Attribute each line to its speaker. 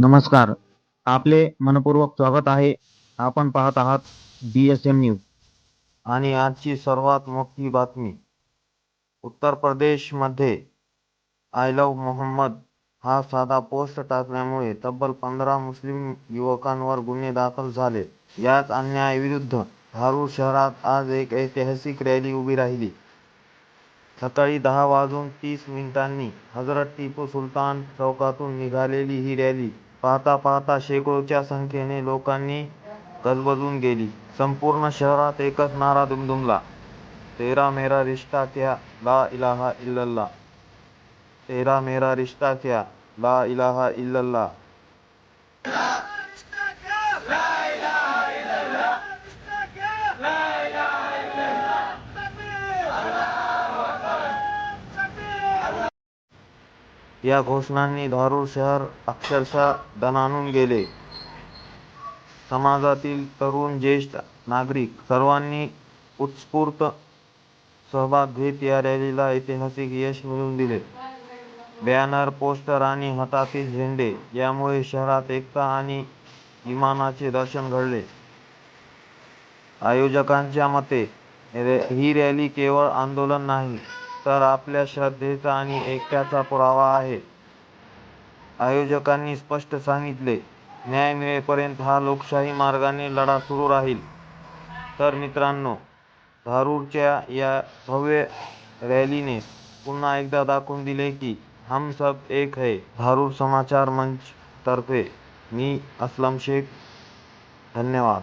Speaker 1: नमस्कार. आपले मनपूर्वक स्वागत आहे. आपण पाहत आहात बी एस एम न्यूज आणि आजची सर्वात मोठी बातमी. उत्तर प्रदेशमध्ये आय लव मोहम्मद हा साधा पोस्ट टाकल्यामुळे तब्बल पंधरा मुस्लिम युवकांवर गुन्हे दाखल झाले. याच अन्यायाविरुद्ध धारूर शहरात आज एक ऐतिहासिक रॅली उभी राहिली. सकाळी दहा वाजून तीस मिनिटांनी हजरत टिपू सुलतान चौकातून निघालेली ही रॅली पाहता पाहता शेकडोच्या संख्येने लोकांनी गजबजून गेली. संपूर्ण शहरात एकच नारा दुमदुमला. तेरा मेरा रिश्ता क्या ला इलाहा इल्लल्लाह तेरा मेरा रिश्ता क्या ला इलाहा इल्लल्लाह या घोषणांनी धारूर शहर अक्षरशः दणाणून गेले. समाजातील तरुण ज्येष्ठ नागरिक सर्वांनी उत्स्फूर्त सहभाग घेत या रॅलीला ऐतिहासिक यश मिळवून दिले. बॅनर पोस्टर आणि हातातील झेंडे यामुळे शहरात एकता आणि इमानाचे दर्शन घडले. आयोजकांच्या मते ही रॅली केवळ आंदोलन नाही तर आपल्या श्रद्धेचा आणि ऐक्याचा पुरावा आहे. आयोजकांनी स्पष्ट सांगितले न्याय मिळेपर्यंत हा लोकशाही मार्गाने लढा सुरू राहील. तर मित्रांनो धारूरच्या या भव्य रॅलीने पुन्हा एकदा दाखवून दिले की हम सब एक है धारूर समाचार मंच तर्फे. मी असलम शेख. धन्यवाद.